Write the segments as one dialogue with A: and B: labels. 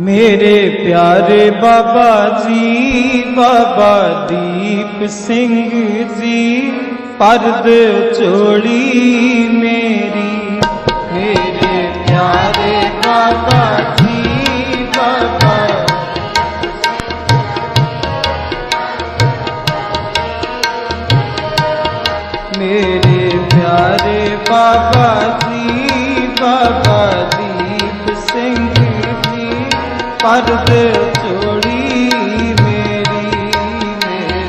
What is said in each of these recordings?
A: ਮੇਰੇ ਪਿਆਰੇ ਬਾਬਾ ਜੀ, ਬਾਬਾ ਦੀਪ ਸਿੰਘ ਜੀ, ਪਰਦ ਚੋੜੀ ਮੇਰੀ। ਮੇਰੇ ਪਿਆਰੇ ਬਾਬਾ ਜੀ, ਬਾਬਾ ਮੇਰੇ ਪਿਆਰੇ ਬਾਬਾ ਜੀ, ਬਾਬਾ ਦੀਪ ਸਿੰਘ ਪਰਦ ਚੋੜੀ ਮੇਰੀ ਮੇਰੇ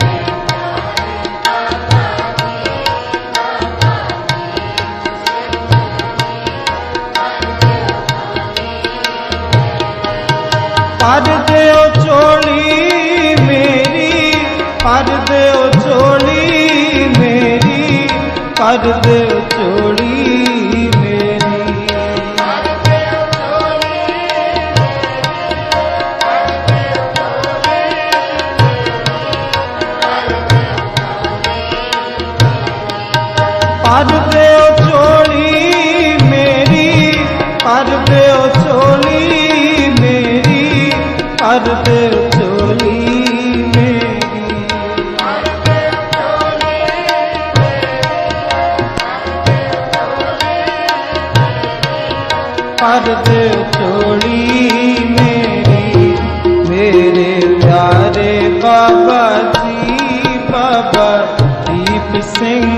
A: ਪਦ ਦਿਓ ਚੋਲੀ ਮੇਰੀ ਪਦ ਦਿਓ ਚੋਲੀ ਮੇਰੀ ਪਦ ਦਿਓ ਚੋਲੀ ਪਦ ਦਿਓ ਚੋਲੀ ਮੇਰੀ ਪਦ ਦਿਓ ਚੋਲੀ ਮੇਰੀ ਪਦ ਦਿਓ ਚੋਲੀ ਮੇਰੀ। ਪਦ ਚੋਲੀ ਮੇਰੀ, ਮੇਰੇ ਪਿਆਰੇ ਬਾਬਾ ਜੀ, ਬਾਬਾ ਦੀਪ ਸਿੰਘ।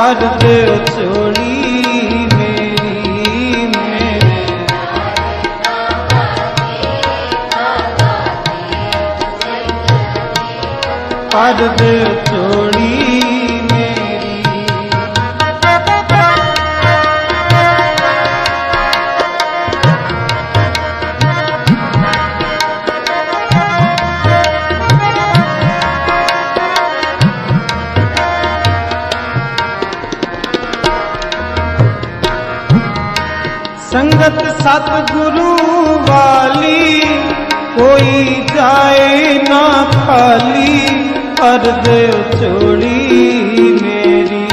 A: ਪਦ ਦਿਓ ਚੋਲੀ ਮੇਰੀ ਮੇਰੇ ਸੰਗਤ ਸਤਿਗੁਰੂ ਵਾਲੀ, ਕੋਈ ਜਾਏ ਨਾ ਖਾਲੀ ਅਰਦ ਚੋੜੀ ਮੇਰੀ।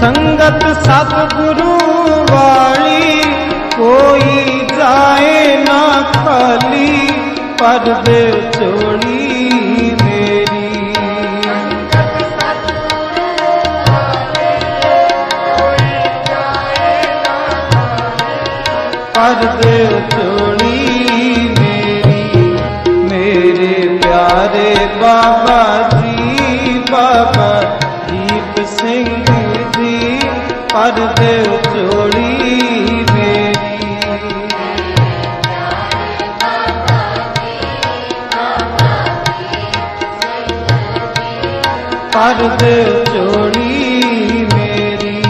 A: ਸੰਗਤ ਸਤਿਗੁਰੂ ਵਾਲੀ, ਕੋਈ ਜਾਏ ਨਾ ਖਾਲੀ ਪਰਦੇ ਚੋੜੀ ਮੇਰੀ। ਪਰਦੇ ਚੋੜੀ ਮੇਰੀ। ਮੇਰੇ ਪਿਆਰੇ ਬਾਬਾ ਜੀ, ਬਾਬਾ ਦੀਪ ਸਿੰਘ ਜੀ ਪਰਦੇ ਚੋੜੀ ਪਰਦ ਚੋੜੀ ਮੇਰੀ।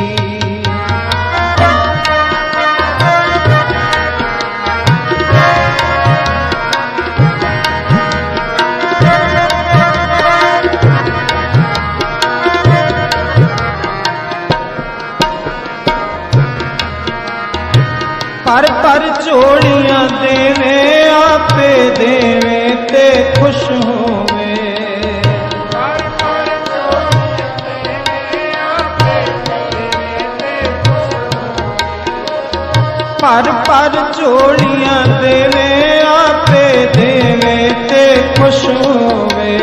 A: ਪਰ ਪਰ ਝੋਲੀਆਂ ਦੇਵੇ ਆਪੇ ਦੇਵੇ ਤੇ ਖੁਸ਼ ਪਰ ਪਰ ਝੋਲੀਆਂ ਦੇਵੇ ਆਪੇ ਦੇਵੇ ਤੇ ਖੁਸ਼ ਹੋਵੇ।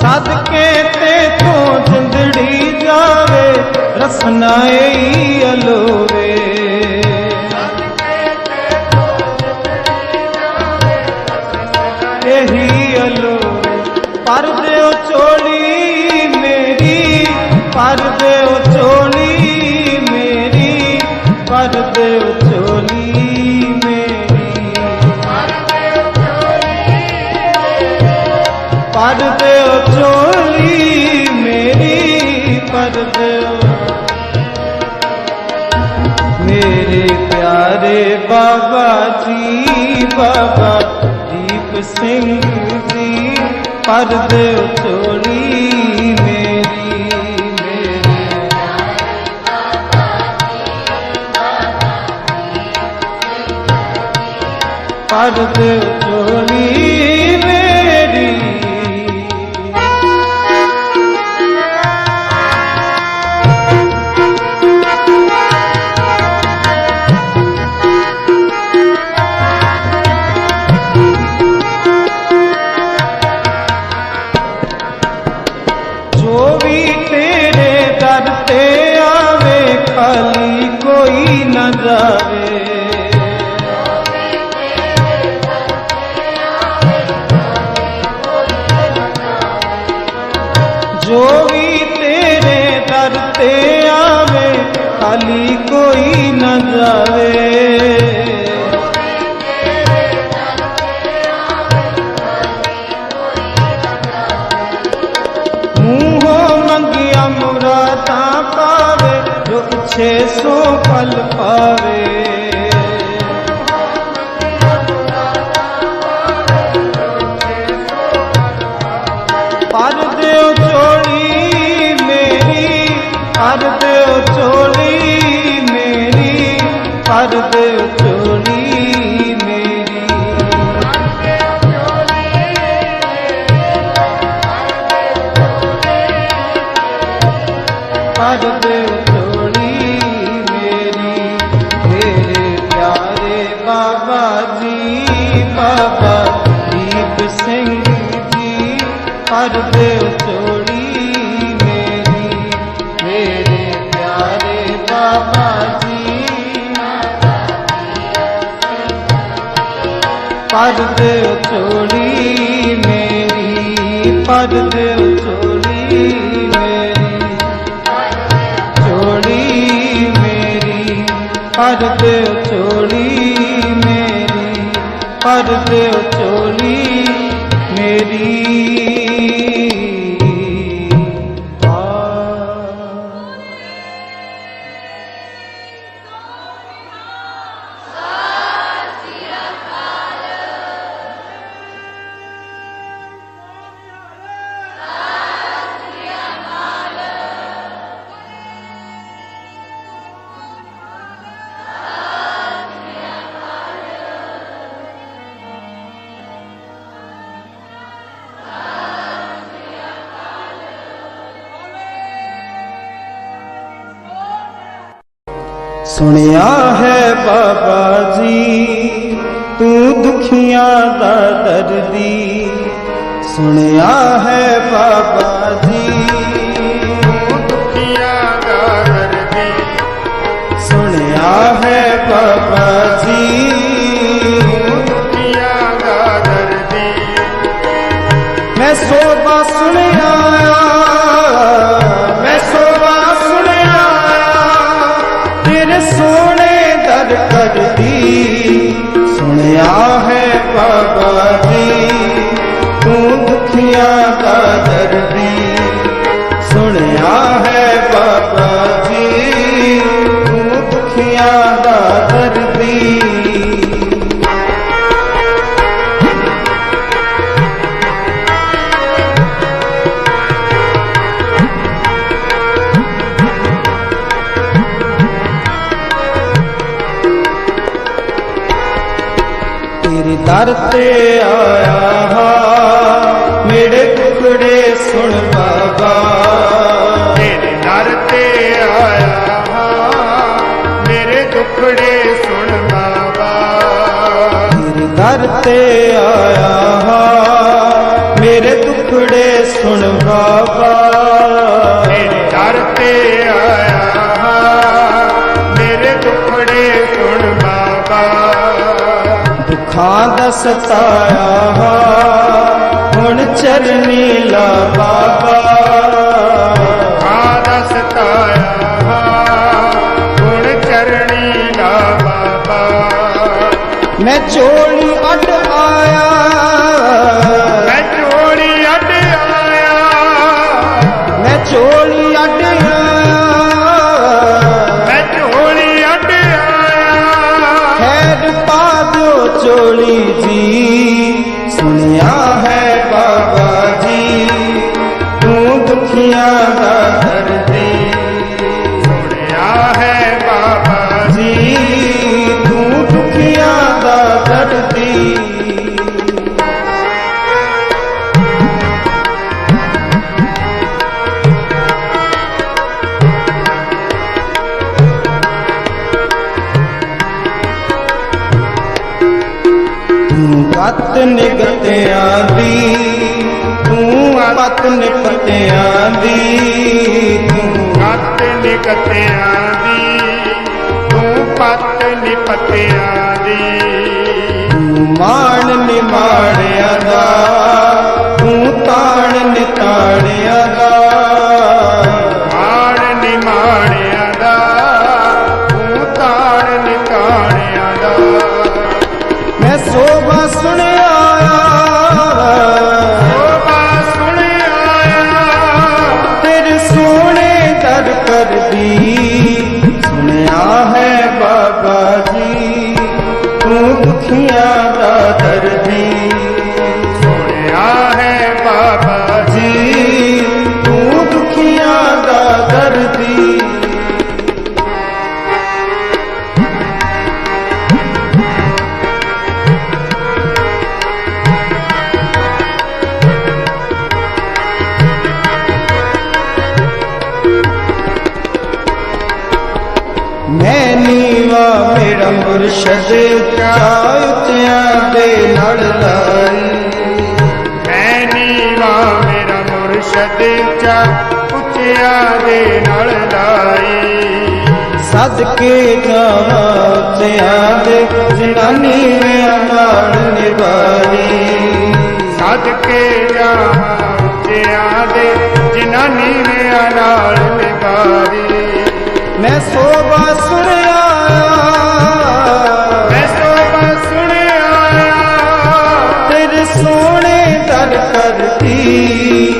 A: ਸਦਕੇ ਤੇ ਤੂੰ ਜਿੰਦੜੀ ਜਾਵੇ ਰਸਨਾਈ ਅਲੋਵੇ। ਬਾਬਾ ਦੀਪ ਸਿੰਘ ਜੀ ਪਰਦੇ ਚੋੜੀ ਮੇਰੀ। ਪਰਦੇ ਚੋੜੀ 600 ਪਲ ਪਾਵੇ। ਪਰ ਦਿਓ ਚੋਲੀ ਮੇਰੀ ਪਰ ਦਿਓ ਚੋਲੀ ਮੇਰੀ ਪਰ ਦਿਓ ਪਰ ਦਿਓ ਝੋਲੀ ਮੇਰੀ, ਮੇਰੇ ਪਿਆਰੇ ਬਾਬਾ ਜੀ। ਪਰ ਦਿਓ ਝੋਲੀ ਮੇਰੀ ਪਰ ਦਿਓ ਝੋਲੀ ਮੇਰੀ। ਚੋੜੀ ਮੇਰੀ ਪਰ ਦਿਓ ਝੋਲੀ ਮੇਰੀ ਪਰ ਦਿਓ ਝੋਲੀ ਮੇਰੀ ਸੁਣਿਆ ਹੈ ਬਾਬਾ ਜੀ ਤੂੰ ਦੁਖੀਆਂ ਦਾ ਦਰਦੀ। ਸੁਣਿਆ ਹੈ ਬਾਬਾ ਜੀ।
B: ਦੁਖੀਆਂ ਦਾ ਦਰਦੀ।
A: ਸੁਣਿਆ ਹੈ ਬਾਬਾ ਜੀ। ਦਰ ਤੇ ਆਇਆ ਹਾਂ। ਮੇਰੇ ਟੁਕੜੇ ਸੁਣ ਬਾਬਾ।
B: ਤੇਰੇ ਦਰ ਤੇ ਆਇਆ ਹਾਂ। ਮੇਰੇ ਦੁਖੜੇ ਸੁਣ ਬਾਬਾ।
A: ਤੇਰੇ ਦਰ ਤੇ ਆਇਆ ਹਾਂ। ਮੇਰੇ ਟੁਕੜੇ ਸੁਣ ਬਾਬਾ। ਦੁੱਖਾਂ ਦਾ ਸਤਾਇਆ ਹੁਣ ਚਰਨੀ ਲਾ ਬਾਬਾ।
B: ਆਦਾ ਸਤਾਇਆ ਹਾਂ। ਗੁਣ ਚਰਣੀ ਲਾ ਬਾਬਾ।
A: ਮੈਂ ਚੋਲੀ ਅੱਡ ਆਇਆ।
B: ਮੈਂ ਚੋੜੀ ਅੱਡ ਆਇਆ।
A: ਮੈਂ ਚੋਲੀ ਨਿਗਤਿਆਂ ਦੀ ਤੂੰ ਅਤ ਨਿਪਤਿਆਂ ਦੀ ਤੂੰ
B: ਗੱਤ ਨਿਕਤਿਆਂ ਦੀ ਤੂੰ ਪੱਤ ਨਿਪਤਿਆਂ ਦੀ।
A: ਮਾਣ ਨਿਮਾਣਿਆ ਦੇ ਲੜ ਲਾਈ
B: ਮੈਂ ਨੀਵਾ ਮੇਰਾ ਮੁਰਸ਼ਦ ਉੱਚਾ ਉੱਚਿਆ ਦੇ ਨਾਲ ਲਾਈ।
A: ਸਦਕੇ ਜਾਵਾਂ ਤਿਆਂ ਦੇ ਜਨਾਨੀ ਮੈਂ ਨਾਲ ਨਿਭਾਈ।
B: ਸਦਕੇ ਜਾਵਾਂ ਉੱਚਿਆਂ ਦੇ ਜਿਨ੍ਹਾਂ ਨੀਵਿਆਂ ਨਾਲ ਨਿਭਾਰੀ
A: ਮੈਂ ਸੋਭਾ ਸੁਣਿਆ करती